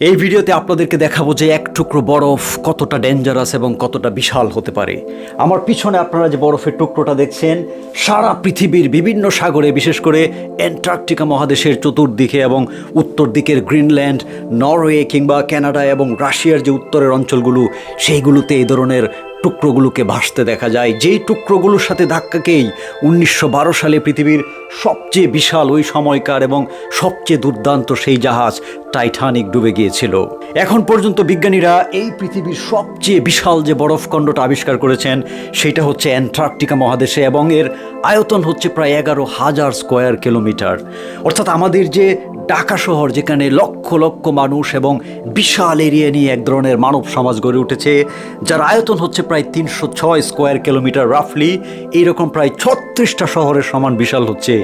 এই ভিডিওতে আপনাদেরকে দেখাবো যে এক টুকরো বরফ কতটা ডেঞ্জারাস এবং কতটা বিশাল হতে পারে। আমার পিছনে আপনারা যে বরফের টুকরোটা দেখছেন, সারা পৃথিবীর বিভিন্ন সাগরে, বিশেষ করে অ্যান্টার্কটিকা মহাদেশের চতুর্দিকে এবং উত্তর দিকের গ্রিনল্যান্ড, নরওয়ে কিংবা কানাডা এবং রাশিয়ার যে উত্তরের অঞ্চলগুলো, সেইগুলোতে এই ধরনের টুকরোগুলোকে ভাসতে দেখা যায়। যেই টুকরোগুলোর সাথে ধাক্কাকেই উনিশশো বারো সালে পৃথিবীর সবচেয়ে বিশাল ওই সময়কার এবং সবচেয়ে দুর্দান্ত সেই জাহাজ টাইটানিক ডুবে গিয়েছিল। এখন পর্যন্ত বিজ্ঞানীরা এই পৃথিবীর সবচেয়ে বিশাল যে বরফখণ্ডটা আবিষ্কার করেছেন, সেটা হচ্ছে অ্যান্টার্কটিকা মহাদেশে এবং এর আয়তন হচ্ছে প্রায় এগারো হাজার স্কোয়ার কিলোমিটার। অর্থাৎ আমাদের যে ঢাকা শহর, যেখানে লক্ষ লক্ষ মানুষ এবং বিশাল এরিয়া নিয়ে এক ধরনের মানব সমাজ গড়ে উঠেছে, যার আয়তন হচ্ছে প্রায় তিনশো ছয় স্কোয়ার কিলোমিটার রাফলি, এইরকম প্রায় ছত্রিশটা শহরের সমান বিশাল হচ্ছে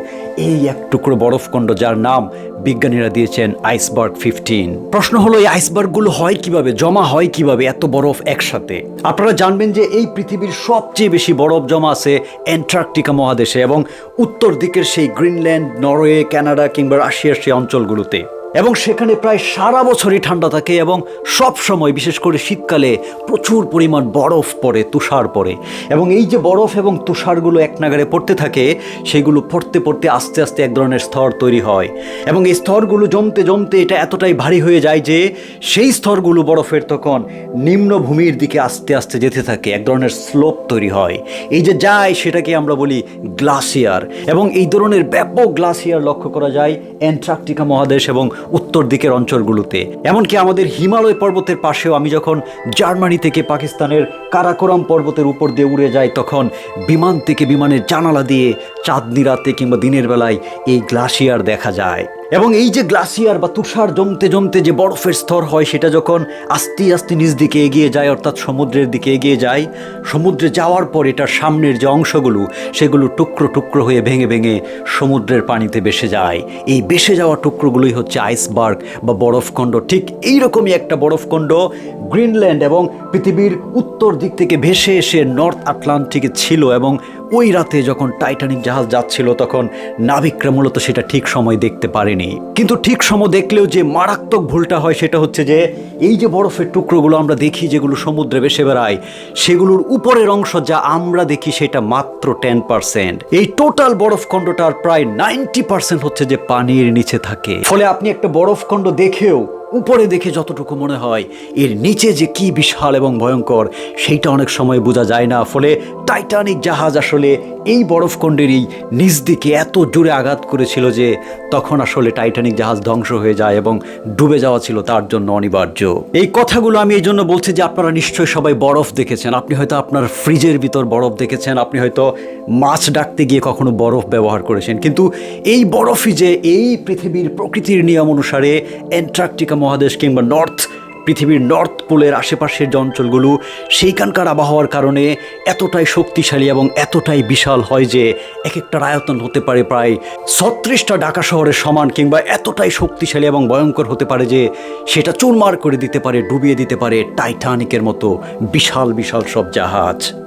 এই এক টুকরো বরফখণ্ড যার নাম বিজ্ঞানীরা দিয়েছেন আইসবার্গ ফিফটিন। প্রশ্ন হলো, এই আইসবার্গগুলো হয় কীভাবে? জমা হয় কীভাবে? এত বরফ একসাথে। আপনারা জানবেন যে এই পৃথিবীর সবচেয়ে বেশি বরফ জমা আছে অ্যান্টার্কটিকা মহাদেশে এবং উত্তর দিকের সেই গ্রিনল্যান্ড, নরওয়ে, কানাডা কিংবা রাশিয়ার সেই অঞ্চলগুলোতে। এবং সেখানে প্রায় সারা বছরই ঠান্ডা থাকে এবং সব সময়, বিশেষ করে শীতকালে, প্রচুর পরিমাণ বরফ পড়ে, তুষার পড়ে। এবং এই যে বরফ এবং তুষারগুলো এক নাগারে পড়তে থাকে, সেগুলো পড়তে পড়তে আস্তে আস্তে এক ধরনের স্তর তৈরি হয়। এবং এই স্তরগুলো জমতে জমতে এটা এতটাই ভারী হয়ে যায় যে, সেই স্তরগুলো বরফের তখন নিম্নভূমির দিকে আস্তে আস্তে যেতে থাকে, এক ধরনের স্লোপ তৈরি হয়। এই যে যায়, সেটাকে আমরা বলি গ্লাসিয়ার। এবং এই ধরনের ব্যাপক গ্লাসিয়ার লক্ষ্য করা যায়, অ্যান্টার্কটিকা মহাদেশ এবং উত্তর দিকের অঞ্চলগুলোতে। এমনকি আমাদের হিমালয় পর্বতের পাশেও আমি যখন জার্মানি থেকে পাকিস্তানের কারাকোরাম পর্বতের উপর দিয়ে উড়ে যাই, তখন বিমান থেকে বিমানের জানালা দিয়ে চাঁদনি রাতে কিংবা দিনের বেলায় এই গ্লাসিয়ার দেখা যায়। এবং এই যে গ্লাসিয়ার বা তুষার জমতে জমতে যে বরফের স্তর হয়, সেটা যখন আস্তে আস্তে নিজ দিকে এগিয়ে যায়, অর্থাৎ সমুদ্রের দিকে এগিয়ে যায়, সমুদ্রে যাওয়ার পর এটার সামনের যে অংশগুলো, সেগুলো টুকরো টুকরো হয়ে ভেঙে ভেঙে সমুদ্রের পানিতে ভেসে যায়। এই ভেসে যাওয়া টুকরোগুলোই হচ্ছে আইসবার্গ বা বরফখণ্ড। ঠিক এইরকমই একটা বরফখণ্ড গ্রিনল্যান্ড এবং পৃথিবীর উত্তর দিক থেকে ভেসে এসে নর্থ আটলান্টিকে ছিল এবং ওই রাতে যখন টাইটানিক জাহাজ যাচ্ছিল তখন নাবিকরা মূলত সেটা ঠিক সময় দেখতে পারেনি। কিন্তু ঠিক সময় দেখলেও যে মারাত্মক ভুলটা হয় সেটা হচ্ছে যে এই যে বরফের টুকরোগুলো আমরা দেখি যেগুলো সমুদ্রে ভেসে বেড়ায়, সেগুলোর উপরের অংশ যা আমরা দেখি সেটা মাত্র টেন পার্সেন্ট এই টোটাল বরফখণ্ডটার প্রায় নাইনটি পার্সেন্ট হচ্ছে যে পানির নিচে থাকে। ফলে আপনি একটা বরফখণ্ড দেখেও, উপরে দেখে যতটুকু মনে হয়, এর নিচে যে কি বিশাল এবং ভয়ঙ্কর, সেইটা অনেক সময় বোঝা যায় না। ফলে টাইটানিক জাহাজ আসলে এই বরফখণ্ডেরই নিচ দিকে এত জোরে আঘাত করেছিল যে তখন আসলে টাইটানিক জাহাজ ধ্বংস হয়ে যায় এবং ডুবে যাওয়া ছিল তার জন্য অনিবার্য। এই কথাগুলো আমি এই জন্য বলছি যে আপনারা নিশ্চয়ই সবাই বরফ দেখেছেন। আপনি হয়তো আপনার ফ্রিজের ভিতর বরফ দেখেছেন। আপনি হয়তো মাছ ডাকতে গিয়ে কখনো বরফ ব্যবহার করেছেন। কিন্তু এই বরফই যে এই পৃথিবীর প্রকৃতির নিয়ম অনুসারে অ্যান্টার্কটিকা মহাদেশ কিংবা নর্থ পৃথিবীর নর্থ পোলের আশেপাশের যে অঞ্চলগুলো, সেইখানকার আবহাওয়ার কারণে এতটাই শক্তিশালী এবং এতটাই বিশাল হয় যে এক একটা আয়তন হতে পারে প্রায় ছত্রিশটা ঢাকা শহরের সমান কিংবা এতটাই শক্তিশালী এবং ভয়ঙ্কর হতে পারে যে সেটা চুরমার করে দিতে পারে, ডুবিয়ে দিতে পারে টাইটানিকের মতো বিশাল বিশাল সব জাহাজ।